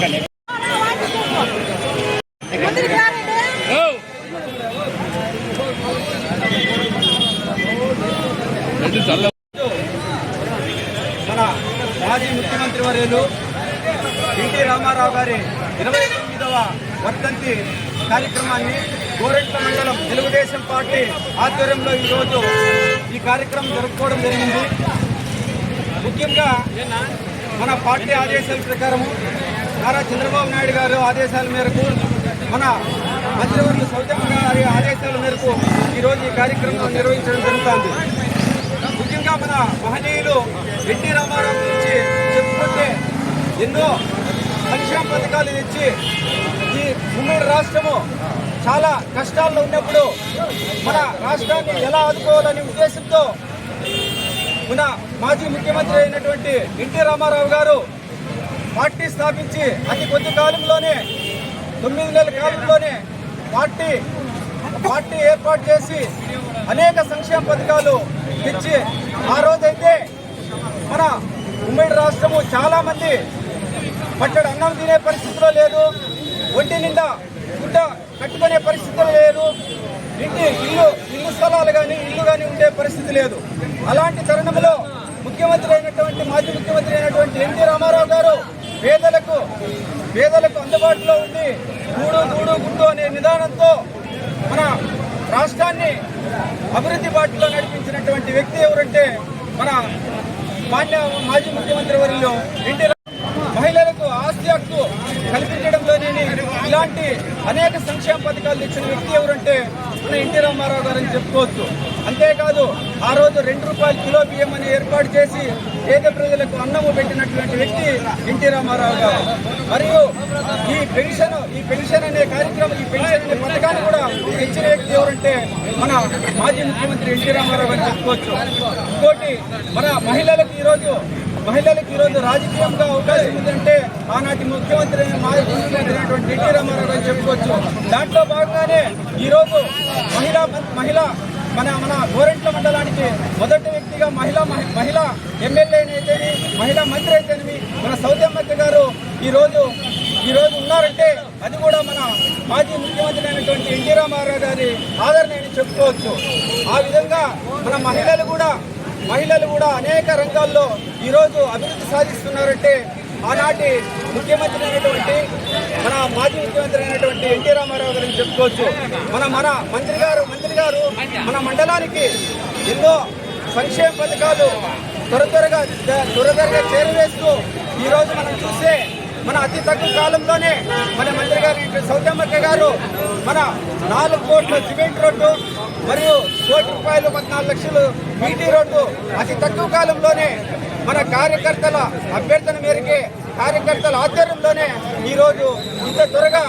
మన మాజీ ముఖ్యమంత్రి వర్యులు ఎన్టీ రామారావు గారి ఇరవై తొమ్మిదవ వర్ధంతి కార్యక్రమాన్ని గోరెంట్ల మండలం తెలుగుదేశం పార్టీ ఆధ్వర్యంలో ఈరోజు ఈ కార్యక్రమం జరుపుకోవడం జరిగింది ముఖ్యంగా మన పార్టీ ఆదేశాల ప్రకారము నారా చంద్రబాబు నాయుడు గారు ఆదేశాల మేరకు మన మంత్రివర్గ సౌజన్య గారి ఆదేశాల మేరకు ఈరోజు ఈ కార్యక్రమం నిర్వహించడం జరుగుతుంది. ముఖ్యంగా మన మహనీయులు ఎన్టీ రామారావు గురించి చెప్పుకుంటే ఎన్నో సంక్షేమ పథకాలు తెచ్చి ఈ ఉమ్మడి రాష్ట్రము చాలా కష్టాల్లో ఉన్నప్పుడు మన రాష్ట్రాన్ని ఎలా ఆదుకోవాలనే ఉద్దేశంతో మన మాజీ ముఖ్యమంత్రి అయినటువంటి ఎన్టీ రామారావు గారు పార్టీ స్థాపించి అతి కొద్ది కాలంలోనే తొమ్మిది నెలల కాలంలోనే పార్టీ పార్టీ ఏర్పాటు చేసి అనేక సంక్షేమ పథకాలు తెచ్చి ఆ రోజైతే మన ఉమ్మడి రాష్ట్రము చాలా మంది పట్టడు అన్నం తినే పరిస్థితిలో లేదు ఒంటి నిండా గుడ్డ కట్టుకునే పరిస్థితులు లేదు ఇంటి ఇల్లు ఇల్లు స్థలాలు కానీ ఇల్లు కానీ ఉండే పరిస్థితి లేదు. అలాంటి తరుణంలో ముఖ్యమంత్రి అయినటువంటి మాజీ ముఖ్యమంత్రి అయినటువంటి ఎన్టీ రామారావు గారు పేదలకు పేదలకు అందుబాటులో ఉండి గూడు గూడు గుడ్డు అనే నిదానంతో మన రాష్ట్రాన్ని అభివృద్ధి బాటలో నడిపించినటువంటి వ్యక్తి ఎవరంటే మన మాన్య మాజీ ముఖ్యమంత్రి వర్యులు ఎన్టీ మహిళలకు ఆస్తి హక్కు కల్పించడంలోనే ఇలాంటి అనేక సంక్షేమ పథకాలు తెచ్చిన వ్యక్తి ఎవరంటే మన ఎన్టీ రామారావు గారు అని చెప్పుకోవచ్చు. అంతేకాదు ఆ రోజు రెండు రూపాయల కిలో బియ్యం అని ఏర్పాటు చేసి పేద ప్రజలకు అన్నము పెట్టినటువంటి వ్యక్తి ఎన్టీ రామారావు గారు. మరియు ఈ పెన్షన్ ఈ పెన్షన్ అనే కార్యక్రమం ఈ పెన్షన్ అనే పథకాన్ని కూడా తెచ్చిన వ్యక్తి ఎవరంటే మన మాజీ ముఖ్యమంత్రి ఎన్టీ రామారావు గారు చెప్పుకోవచ్చు. ఇంకోటి మన మహిళలకు ఈరోజు మహిళలకు ఈరోజు రాజకీయంగా అవకాశం ఉందంటే ఆనాటి ముఖ్యమంత్రి మాజీ ముఖ్యమంత్రి అయినటువంటి ఎన్టీ రామారావు గారు చెప్పుకోవచ్చు. దాంట్లో భాగంగానే ఈరోజు మహిళా మహిళ మన మన గోరెంట్ల మండలానికి మొదటి వ్యక్తిగా మహిళా మహిళా ఎమ్మెల్యే అయితేనే మహిళా మంత్రి అయితేనేమి మన సౌద్యమ్మక్క గారు ఈరోజు ఈ రోజు ఉన్నారంటే అది కూడా మన మాజీ ముఖ్యమంత్రి అయినటువంటి ఎన్టీ రామారావు గారి ఆదరణ అని చెప్పుకోవచ్చు. ఆ విధంగా మన మహిళలు కూడా మహిళలు కూడా అనేక రంగాల్లో ఈరోజు అభివృద్ధి సాధిస్తున్నారంటే ఆనాటి ముఖ్యమంత్రి అయినటువంటి మన మాజీ ముఖ్యమంత్రి అయినటువంటి ఎన్టీ రామారావు గారిని చెప్పుకోవచ్చు. మన మన మంత్రి గారు మంత్రి గారు మన మండలానికి ఎన్నో సంక్షేమ పథకాలు త్వర త్వరగా త్వర త్వరగా చేరవేస్తూ ఈరోజు మనం చూస్తే మన అతి తక్కువ కాలంలోనే మన మంత్రి గారు సౌజమ్మక్క గారు మన నాలుగు కోట్ల సిమెంట్ రోడ్డు మరియు కోటి రూపాయలు పద్నాలుగు లక్షలు బీటీ రోడ్డు అతి తక్కువ కాలంలోనే మన కార్యకర్తల అభ్యర్థన మేరకే కార్యకర్తల ఆధ్వర్యంలోనే ఈరోజు ఇంత త్వరగా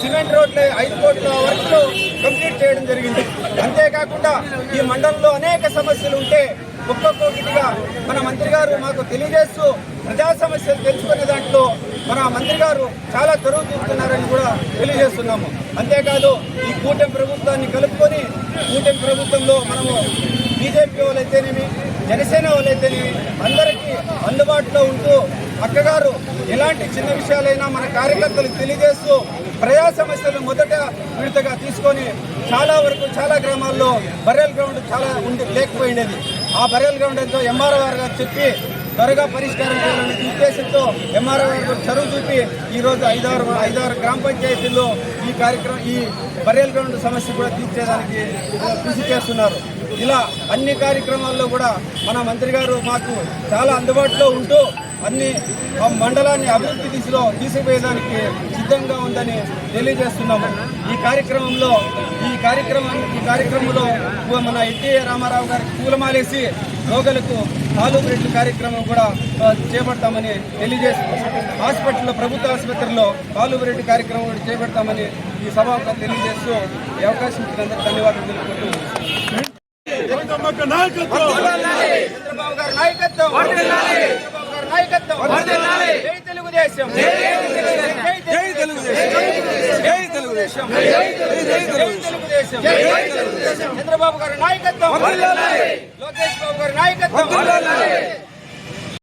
సిమెంట్ రోడ్లు ఐదు కోట్ల వరకు కంప్లీట్ చేయడం జరిగింది. అంతేకాకుండా ఈ మండలంలో అనేక సమస్యలు ఉంటే ఒక్కొక్కటిగా మన మంత్రి గారు మాకు తెలియజేస్తూ ప్రజా సమస్యలు తెలుసుకునే దాంట్లో మన మంత్రి గారు చాలా చొరవ చూస్తున్నారని కూడా తెలియజేస్తున్నాము. అంతేకాదు ఈ కూటమి ప్రభుత్వాన్ని కలుపుకొని కూటమి ప్రభుత్వంలో మనము బీజేపీ వాళ్ళైతేనేమి జనసేన వాళ్ళైతేనేమి అందరికీ అందుబాటులో ఉంటూ అక్కగారు ఎలాంటి చిన్న విషయాలైనా మన కార్యకర్తలకు తెలియజేస్తూ ప్రజా సమస్యలు మొదట విడతగా తీసుకొని చాలా వరకు చాలా గ్రామాల్లో బర్రెల్ గ్రౌండ్ చాలా ఉండి లేకపోయినది. ఆ బర్రెల్ గ్రౌండ్ ఎంతో ఎంఆర్ఓ గారు చెప్పి త్వరగా పరిష్కారం చేయాలనే ఉద్దేశంతో ఎంఆర్ఓ గారు చదువు చూపి ఈరోజు ఐదారు ఐదారు గ్రామ పంచాయతీల్లో ఈ కార్యక్రమం ఈ బర్రెల్ గ్రౌండ్ సమస్య కూడా తీర్చేదానికి కృషి చేస్తున్నారు. ఇలా అన్ని కార్యక్రమాల్లో కూడా మన మంత్రి గారు మాకు చాలా అందుబాటులో ఉంటూ అన్ని మండలాన్ని అభివృద్ధి దిశలో తీసుకుపోయేదానికి సిద్ధంగా ఉందని తెలియజేస్తున్నాము. ఈ కార్యక్రమంలో ఈ కార్యక్రమం ఈ కార్యక్రమంలో మన ఎన్టీ రామారావు గారికి పూలమాలేసి రోగులకు తాలూకు రెడ్డి కార్యక్రమం కూడా చేపడతామని తెలియజేస్తున్నాం హాస్పిటల్లో ప్రభుత్వ ఆసుపత్రిలో కాలువ రెడ్డి కార్యక్రమం కూడా చేపడతామని ఈ సభ తెలియజేస్తూ ఈ అవకాశం ఇచ్చినందుకు ధన్యవాదాలు తెలుపుకుంటూ నమ్మక నాయకత్వం చంద్రబాబు గారి నాయకత్వం నాయకత్వం జై తెలుగుదేశం జై తెలుగుదేశం జై తెలుగుదేశం చంద్రబాబు గారి నాయకత్వం లోకేష్ బాబు గారి నాయకత్వం